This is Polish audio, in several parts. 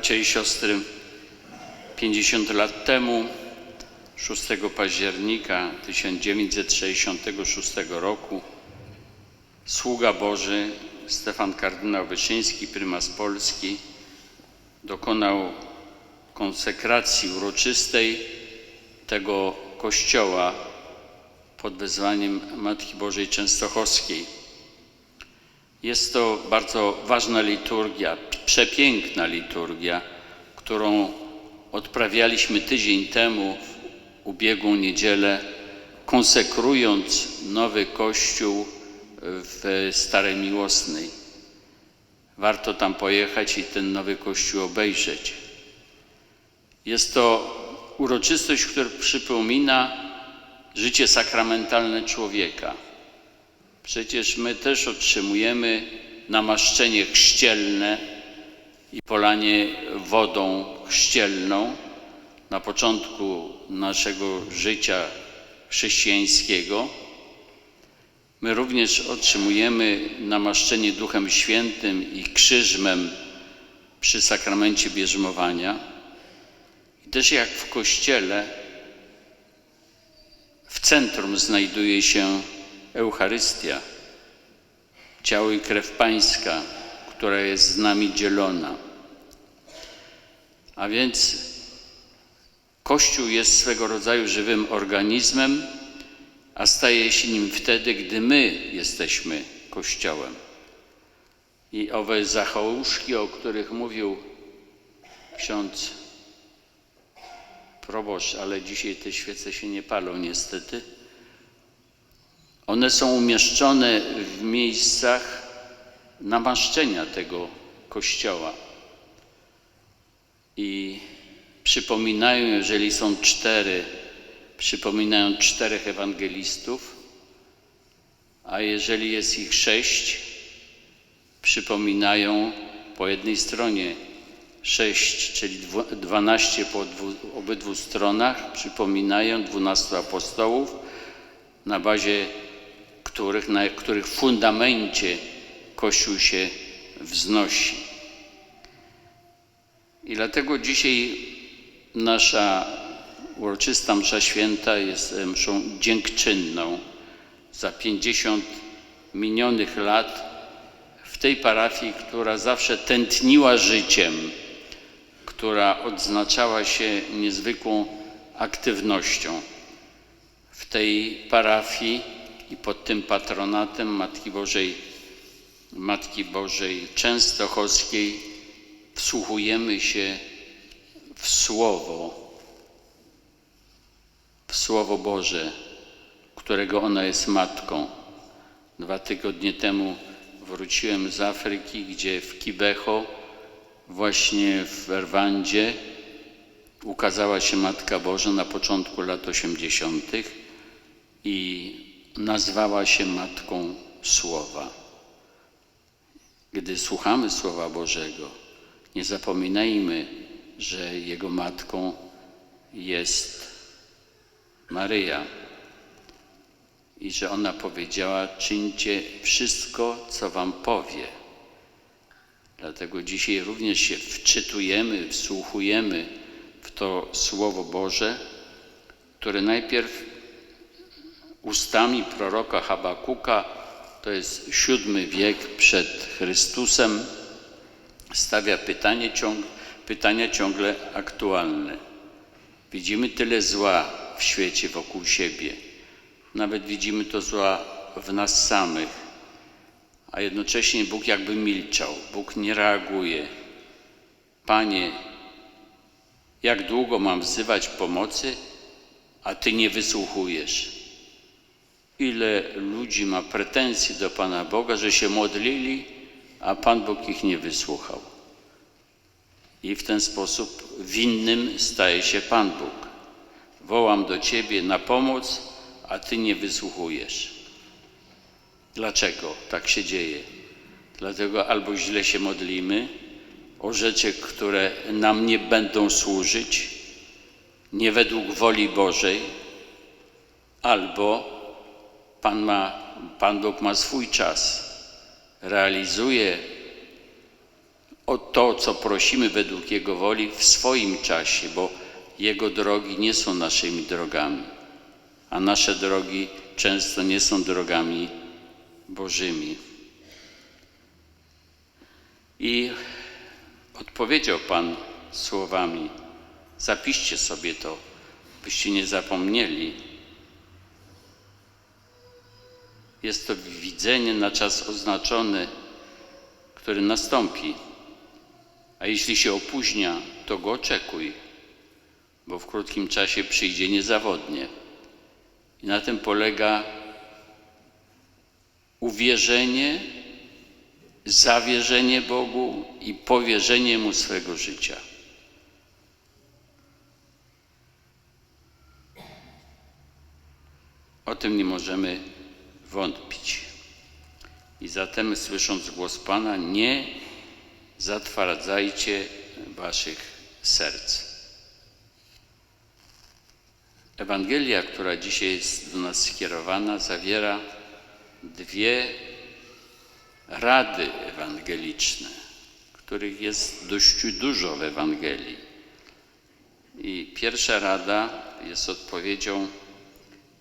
Bracia i siostry, 50 lat temu, 6 października 1966 roku, sługa Boży Stefan kardynał Wyszyński, prymas Polski, dokonał konsekracji uroczystej tego kościoła pod wezwaniem Matki Bożej Częstochowskiej. Jest to bardzo ważna liturgia, przepiękna liturgia, którą odprawialiśmy tydzień temu w ubiegłą niedzielę, konsekrując nowy kościół w Starej Miłosnej. Warto tam pojechać i ten nowy kościół obejrzeć. Jest to uroczystość, która przypomina życie sakramentalne człowieka. Przecież my też otrzymujemy namaszczenie chrzcielne i polanie wodą chrzcielną na początku naszego życia chrześcijańskiego. My również otrzymujemy namaszczenie Duchem Świętym i krzyżmem przy sakramencie bierzmowania. I też jak w Kościele w centrum znajduje się Eucharystia, ciało i krew Pańska, która jest z nami dzielona. A więc Kościół jest swego rodzaju żywym organizmem, a staje się nim wtedy, gdy my jesteśmy Kościołem. I owe zachałuszki, o których mówił ksiądz proboszcz, ale dzisiaj te świece się nie palą niestety. One są umieszczone w miejscach namaszczenia tego kościoła. I przypominają, jeżeli są cztery, przypominają czterech ewangelistów, a jeżeli jest ich sześć, przypominają po jednej stronie sześć, czyli dwanaście po obydwu stronach, przypominają dwunastu apostołów, na bazie których, na których fundamencie Kościół się wznosi. I dlatego dzisiaj nasza uroczysta msza święta jest mszą dziękczynną za 50 minionych lat w tej parafii, która zawsze tętniła życiem, która odznaczała się niezwykłą aktywnością. W tej parafii i pod tym patronatem Matki Bożej, Matki Bożej Częstochowskiej wsłuchujemy się w Słowo, w Słowo Boże, którego ona jest matką. Dwa tygodnie temu wróciłem z Afryki, gdzie w Kibeho, właśnie w Rwandzie, ukazała się Matka Boża na początku lat 80. i nazwała się Matką Słowa. Gdy słuchamy Słowa Bożego, nie zapominajmy, że Jego Matką jest Maryja i że ona powiedziała: Czyńcie wszystko, co Wam powie. Dlatego dzisiaj również się wczytujemy, wsłuchujemy w to Słowo Boże, które najpierw ustami proroka Habakuka, to jest siódmy wiek przed Chrystusem, stawia pytanie, ciąg, pytania ciągle aktualne. Widzimy tyle zła w świecie wokół siebie. Nawet widzimy to zła w nas samych, a jednocześnie Bóg jakby milczał. Bóg nie reaguje. Panie, jak długo mam wzywać pomocy, a Ty nie wysłuchujesz? Ile ludzi ma pretensji do Pana Boga, że się modlili, a Pan Bóg ich nie wysłuchał. I w ten sposób winnym staje się Pan Bóg. Wołam do Ciebie na pomoc, a Ty nie wysłuchujesz. Dlaczego tak się dzieje? Dlatego albo źle się modlimy o rzeczy, które nam nie będą służyć, nie według woli Bożej, albo Pan, ma, Pan Bóg ma swój czas, realizuje o to, co prosimy według Jego woli w swoim czasie, bo Jego drogi nie są naszymi drogami, a nasze drogi często nie są drogami Bożymi. I odpowiedział Pan słowami: Zapiszcie sobie to, byście nie zapomnieli. Jest to widzenie na czas oznaczony, który nastąpi. A jeśli się opóźnia, to go oczekuj, bo w krótkim czasie przyjdzie niezawodnie. I na tym polega uwierzenie, zawierzenie Bogu i powierzenie Mu swego życia. O tym nie możemy wątpić. I zatem, słysząc głos Pana, nie zatwardzajcie waszych serc. Ewangelia, która dzisiaj jest do nas skierowana, zawiera dwie rady ewangeliczne, których jest dość dużo w Ewangelii. I pierwsza rada jest odpowiedzią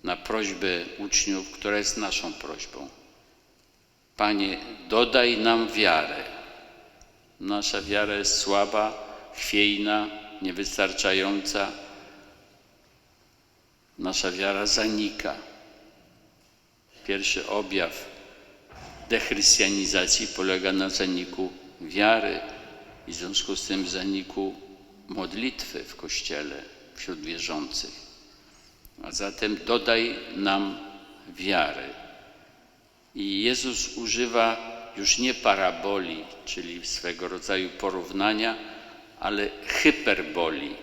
na prośbę uczniów, która jest naszą prośbą. Panie, dodaj nam wiarę. Nasza wiara jest słaba, chwiejna, niewystarczająca. Nasza wiara zanika. Pierwszy objaw dechrystianizacji polega na zaniku wiary i w związku z tym zaniku modlitwy w Kościele wśród wierzących. A zatem dodaj nam wiary. I Jezus używa już nie paraboli, czyli swego rodzaju porównania, ale hyperboli,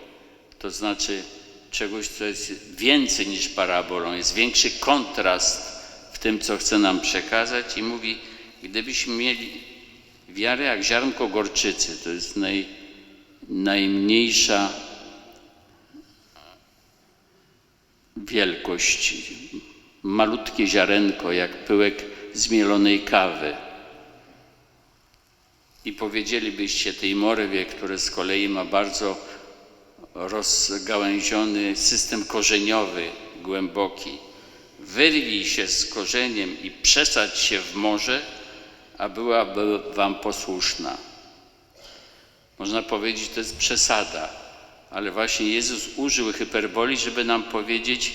to znaczy czegoś, co jest więcej niż parabolą, jest większy kontrast w tym, co chce nam przekazać i mówi, gdybyśmy mieli wiarę jak ziarnko gorczycy, to jest naj, najmniejsza wielkość, malutkie ziarenko, jak pyłek zmielonej kawy. I powiedzielibyście tej morwie, który z kolei ma bardzo rozgałęziony system korzeniowy, głęboki. Wyrwij się z korzeniem i przesadź się w morze, a byłaby wam posłuszna. Można powiedzieć, to jest przesada, ale właśnie Jezus użył hyperboli, żeby nam powiedzieć,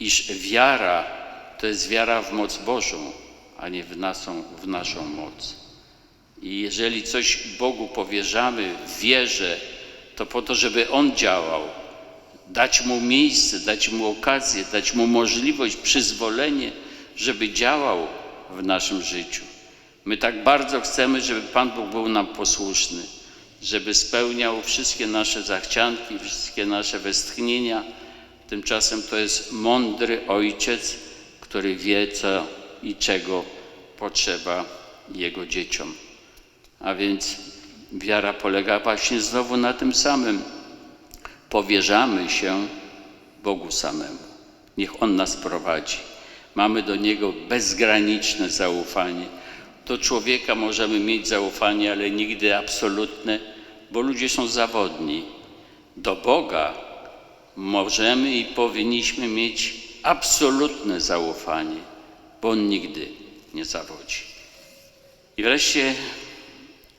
iż wiara to jest wiara w moc Bożą, a nie w naszą, w naszą moc. I jeżeli coś Bogu powierzamy w wierze, to po to, żeby On działał, dać Mu miejsce, dać Mu okazję, dać Mu możliwość, przyzwolenie, żeby działał w naszym życiu. My tak bardzo chcemy, żeby Pan Bóg był nam posłuszny, żeby spełniał wszystkie nasze zachcianki, wszystkie nasze westchnienia. Tymczasem to jest mądry Ojciec, który wie, co i czego potrzeba Jego dzieciom. A więc wiara polega właśnie znowu na tym samym. Powierzamy się Bogu samemu. Niech On nas prowadzi. Mamy do Niego bezgraniczne zaufanie. Do człowieka możemy mieć zaufanie, ale nigdy absolutne, bo ludzie są zawodni. Do Boga możemy i powinniśmy mieć absolutne zaufanie, bo On nigdy nie zawodzi. I wreszcie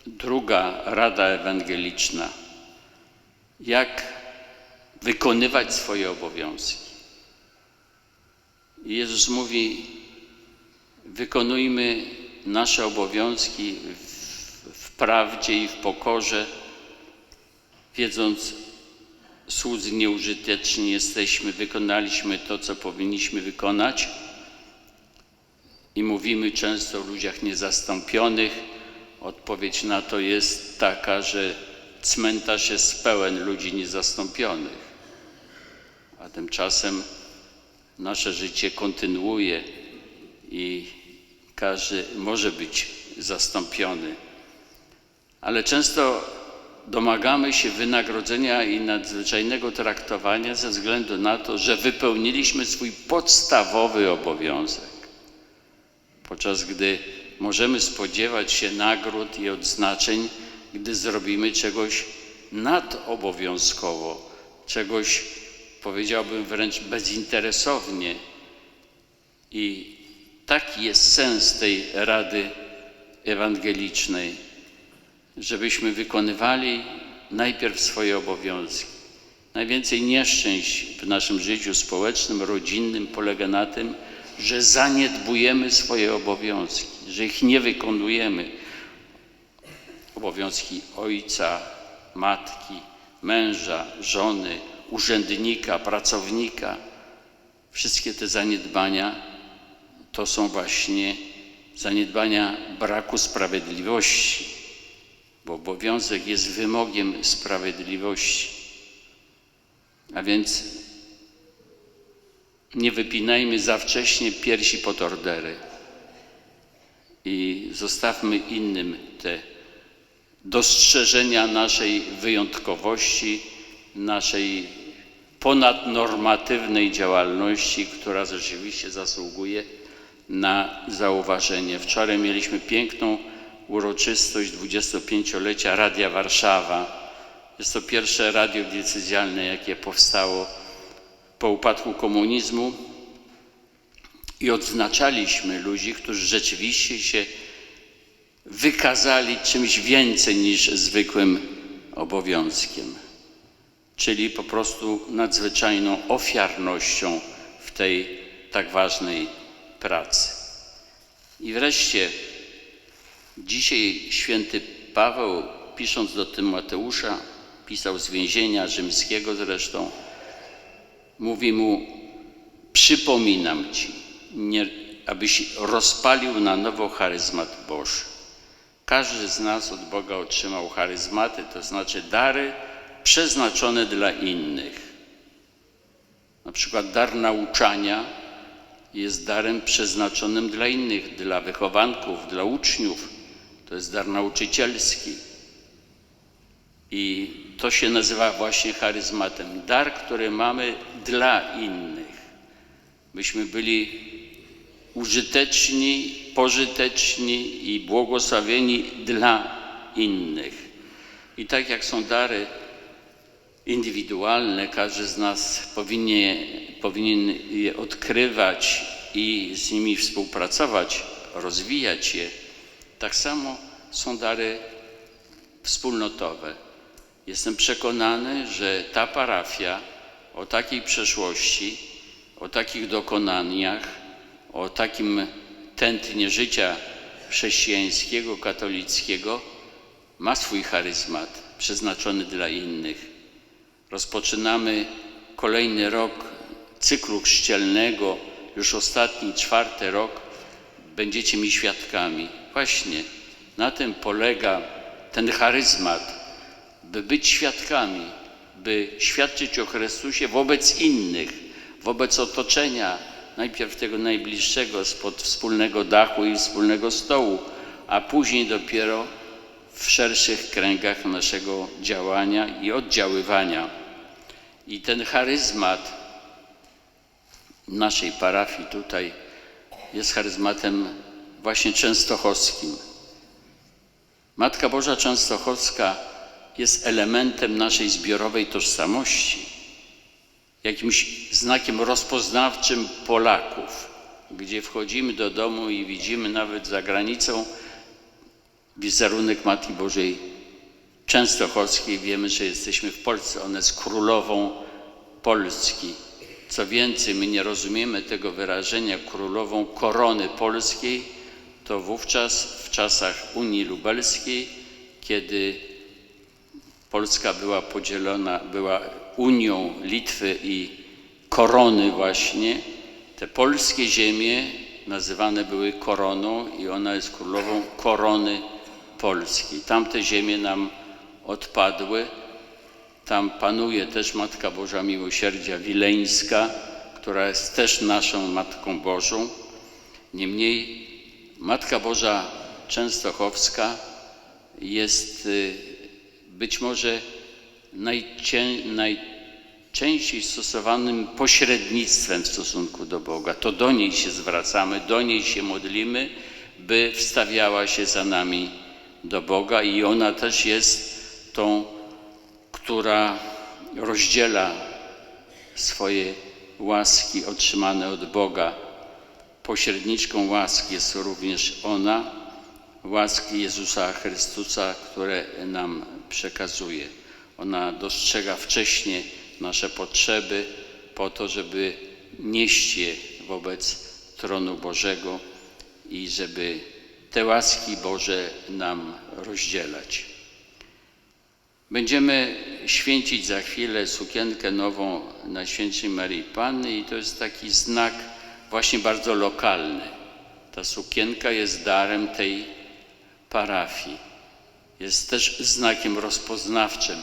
druga rada ewangeliczna. Jak wykonywać swoje obowiązki. Jezus mówi: wykonujmy nasze obowiązki w, w prawdzie i w pokorze, wiedząc, słudzy nieużyteczni jesteśmy, wykonaliśmy to, co powinniśmy wykonać. I mówimy często o ludziach niezastąpionych. Odpowiedź na to jest taka, że cmentarz jest pełen ludzi niezastąpionych, a tymczasem nasze życie kontynuuje i każdy może być zastąpiony. Ale często domagamy się wynagrodzenia i nadzwyczajnego traktowania ze względu na to, że wypełniliśmy swój podstawowy obowiązek. Podczas gdy możemy spodziewać się nagród i odznaczeń gdy zrobimy czegoś nadobowiązkowo, czegoś powiedziałbym wręcz bezinteresownie. I taki jest sens tej Rady Ewangelicznej, żebyśmy wykonywali najpierw swoje obowiązki. Najwięcej nieszczęść w naszym życiu społecznym, rodzinnym polega na tym, że zaniedbujemy swoje obowiązki, że ich nie wykonujemy. Obowiązki ojca, matki, męża, żony, urzędnika, pracownika. Wszystkie te zaniedbania to są właśnie zaniedbania braku sprawiedliwości, bo obowiązek jest wymogiem sprawiedliwości. A więc nie wypinajmy za wcześnie piersi pod ordery i zostawmy innym te dostrzeżenia naszej wyjątkowości, naszej ponadnormatywnej działalności, która rzeczywiście zasługuje na zauważenie. Wczoraj mieliśmy piękną uroczystość 25-lecia Radia Warszawa. Jest to pierwsze radio diecezjalne, jakie powstało po upadku komunizmu i odznaczaliśmy ludzi, którzy rzeczywiście się wykazali czymś więcej niż zwykłym obowiązkiem, czyli po prostu nadzwyczajną ofiarnością w tej tak ważnej pracy. I wreszcie dzisiaj święty Paweł, pisząc do Tymoteusza, pisał z więzienia rzymskiego zresztą, mówi mu: Przypominam ci, nie, abyś rozpalił na nowo charyzmat Boży. Każdy z nas od Boga otrzymał charyzmaty, to znaczy dary przeznaczone dla innych. Na przykład dar nauczania jest darem przeznaczonym dla innych, dla wychowanków, dla uczniów. To jest dar nauczycielski. I to się nazywa właśnie charyzmatem. Dar, który mamy dla innych. Byśmy byli użyteczni, pożyteczni i błogosławieni dla innych. I tak jak są dary indywidualne, każdy z nas powinien, powinien je odkrywać i z nimi współpracować, rozwijać je. Tak samo są dary wspólnotowe. Jestem przekonany, że ta parafia o takiej przeszłości, o takich dokonaniach, o takim tętnie życia chrześcijańskiego, katolickiego ma swój charyzmat przeznaczony dla innych. Rozpoczynamy kolejny rok cyklu chrzcielnego, już ostatni, czwarty rok. Będziecie mi świadkami. Właśnie na tym polega ten charyzmat, by być świadkami, by świadczyć o Chrystusie wobec innych, wobec otoczenia, najpierw tego najbliższego, spod wspólnego dachu i wspólnego stołu, a później dopiero w szerszych kręgach naszego działania i oddziaływania. I ten charyzmat naszej parafii tutaj jest charyzmatem właśnie częstochowskim. Matka Boża Częstochowska jest elementem naszej zbiorowej tożsamości, jakimś znakiem rozpoznawczym Polaków, gdzie wchodzimy do domu i widzimy nawet za granicą wizerunek Matki Bożej Częstochowskiej. Wiemy, że jesteśmy w Polsce. Ona jest królową Polski. Co więcej, my nie rozumiemy tego wyrażenia królową korony polskiej, to wówczas w czasach Unii Lubelskiej, kiedy Polska była podzielona, była Unią Litwy i korony właśnie, te polskie ziemie nazywane były koroną i ona jest królową korony polskiej. Tamte ziemie nam odpadły. Tam panuje też Matka Boża Miłosierdzia Wileńska, która jest też naszą Matką Bożą. Niemniej Matka Boża Częstochowska jest y, być może najczęściej stosowanym pośrednictwem w stosunku do Boga. To do niej się zwracamy, do niej się modlimy, by wstawiała się za nami do Boga i ona też jest tą, która rozdziela swoje łaski otrzymane od Boga. Pośredniczką łaski jest również ona, łaski Jezusa Chrystusa, które nam przekazuje. Ona dostrzega wcześniej nasze potrzeby po to, żeby nieść je wobec tronu Bożego i żeby te łaski Boże nam rozdzielać. Będziemy święcić za chwilę sukienkę nową Najświętszej Marii Panny i to jest taki znak właśnie bardzo lokalny. Ta sukienka jest darem tej parafii. Jest też znakiem rozpoznawczym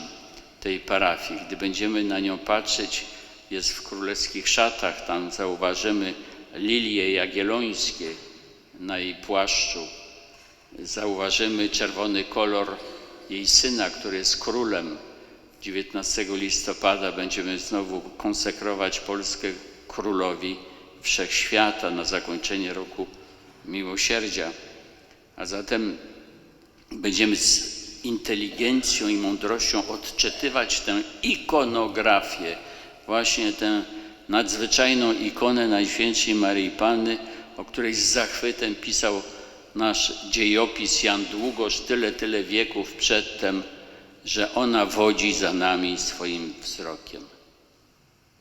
tej parafii. Gdy będziemy na nią patrzeć, jest w królewskich szatach, tam zauważymy lilie jagiellońskie na jej płaszczu. Zauważymy czerwony kolor jej syna, który jest królem. 19 listopada będziemy znowu konsekrować Polskę królowi wszechświata na zakończenie roku miłosierdzia. A zatem będziemy z inteligencją i mądrością odczytywać tę ikonografię, właśnie tę nadzwyczajną ikonę Najświętszej Maryi Panny, o której z zachwytem pisał nasz dziejopis Jan Długosz tyle, tyle wieków przedtem, że ona wodzi za nami swoim wzrokiem.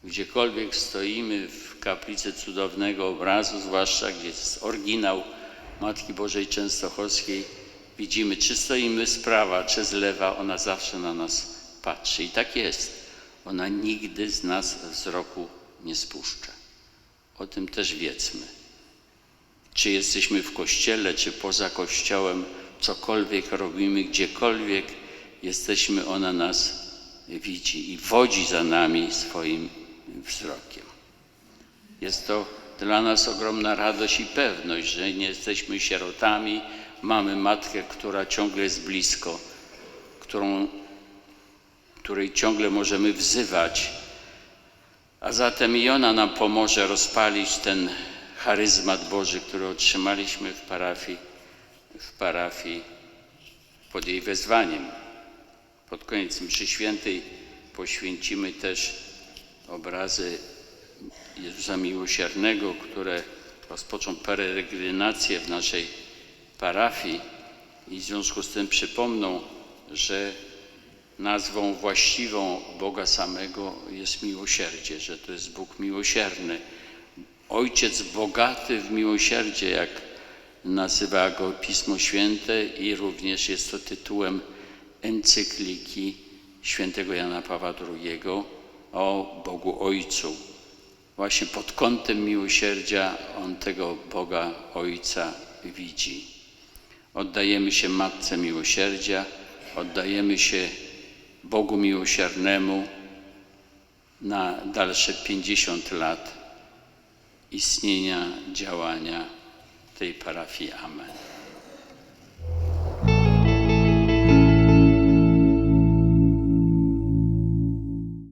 Gdziekolwiek stoimy w kaplicy cudownego obrazu, zwłaszcza gdzie jest oryginał Matki Bożej Częstochowskiej, widzimy, czy stoimy z prawa, czy z lewa, ona zawsze na nas patrzy. I tak jest. Ona nigdy z nas wzroku nie spuszcza. O tym też wiedzmy. Czy jesteśmy w kościele, czy poza kościołem, cokolwiek robimy, gdziekolwiek jesteśmy, ona nas widzi i wodzi za nami swoim wzrokiem. Jest to dla nas ogromna radość i pewność, że nie jesteśmy sierotami, mamy matkę, która ciągle jest blisko, którą, której ciągle możemy wzywać, a zatem i ona nam pomoże rozpalić ten charyzmat Boży, który otrzymaliśmy w parafii, w parafii pod jej wezwaniem. Pod koniec mszy świętej poświęcimy też obrazy Jezusa Miłosiernego, które rozpoczą peregrinację w naszej parafii i w związku z tym przypomną, że nazwą właściwą Boga samego jest miłosierdzie, że to jest Bóg miłosierny. Ojciec bogaty w miłosierdzie, jak nazywa go Pismo Święte i również jest to tytułem encykliki świętego Jana Pawła II o Bogu Ojcu. Właśnie pod kątem miłosierdzia on tego Boga Ojca widzi. Oddajemy się Matce Miłosierdzia, oddajemy się Bogu Miłosiernemu na dalsze 50 lat istnienia, działania tej parafii. Amen.